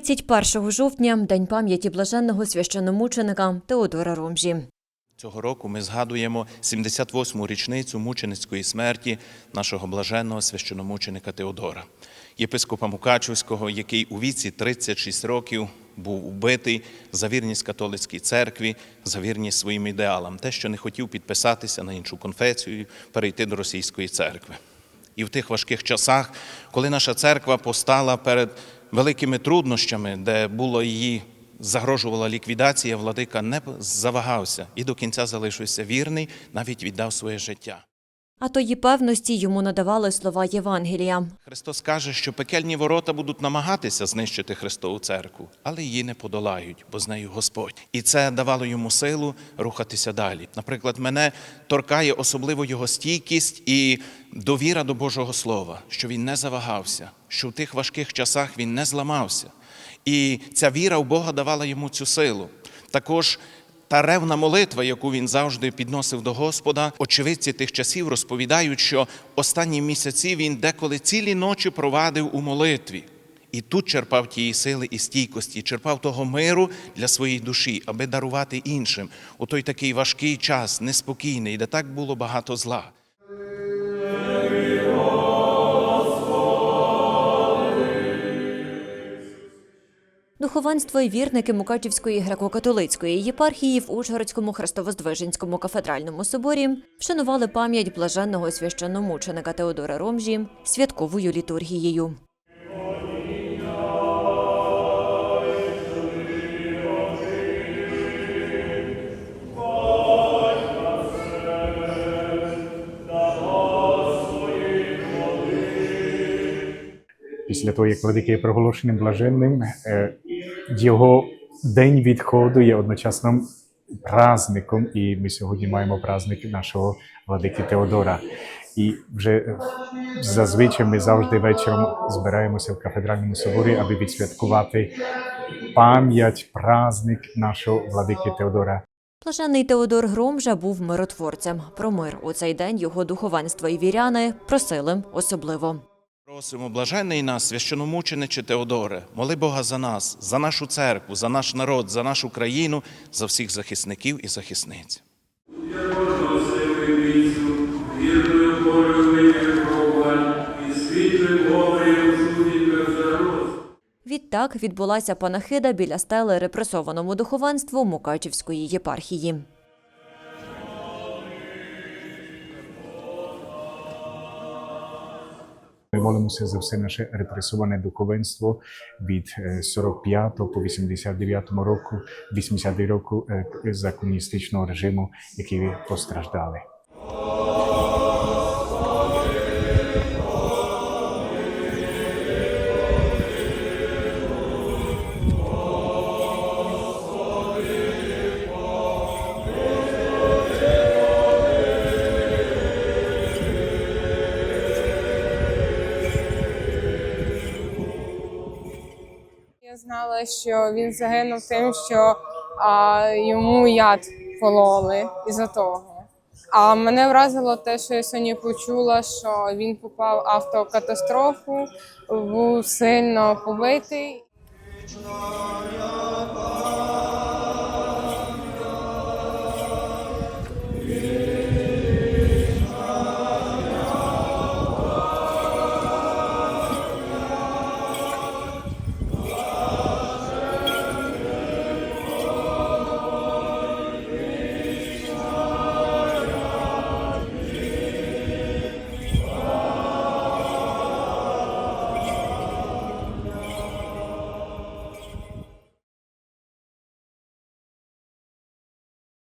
31 жовтня день пам'яті блаженного священномученика Теодора Ромжі. Цього року ми згадуємо 78-му річницю мученицької смерті нашого блаженного священомученика Теодора, єпископа Мукачівського, який у віці 36 років був убитий за вірність католицькій церкві, за вірність своїм ідеалам, те, що не хотів підписатися на іншу конфесію, перейти до російської церкви. І в тих важких часах, коли наша церква постала перед великими труднощами, де було її загрожувала ліквідація, владика не завагався і до кінця залишився вірний, навіть віддав своє життя. А тої певності йому надавали слова Євангелія. Христос каже, що пекельні ворота будуть намагатися знищити Христову церкву, але її не подолають, бо з нею Господь. І це давало йому силу рухатися далі. Наприклад, мене торкає особливо його стійкість і довіра до Божого Слова, що він не завагався, що в тих важких часах він не зламався. І ця віра в Бога давала йому цю силу. Також та ревна молитва, яку він завжди підносив до Господа, очевидці тих часів розповідають, що останні місяці він деколи цілі ночі провадив у молитві. І тут черпав тієї сили і стійкості, черпав того миру для своєї душі, аби дарувати іншим у той такий важкий час, неспокійний, де так було багато зла. Духовенство і вірники Мукачівської греко-католицької єпархії в Ужгородському Христовоздвиженському кафедральному соборі вшанували пам'ять блаженного священномученика Теодора Ромжі святковою літургією. Після того, як владика є проголошеним блаженним, е, його день відходу є одночасно праздником, і ми сьогодні маємо праздник нашого владики Теодора. І вже зазвичай ми завжди вечором збираємося в кафедральному соборі, аби відсвяткувати пам'ять, праздник нашого владики Теодора. Блаженний Теодор Громжа був миротворцем. Про мир у цей день його духовенство і віряни просили особливо. Просимо, блажений нас, священомучениче Теодоре, моли Бога за нас, за нашу церкву, за наш народ, за нашу країну, за всіх захисників і захисниць. Відтак відбулася панахида біля стели репресованому духовенству Мукачівської єпархії. Молимося за все наше репресоване духовенство від е, 45 по 89 року, 80 року е, за комуністичного режиму, який постраждали. Знала, що він загинув тим, що а, йому яд пололи із-за того. А мене вразило те, що я сьогодні почула, що він попав в автокатастрофу, був сильно побитий.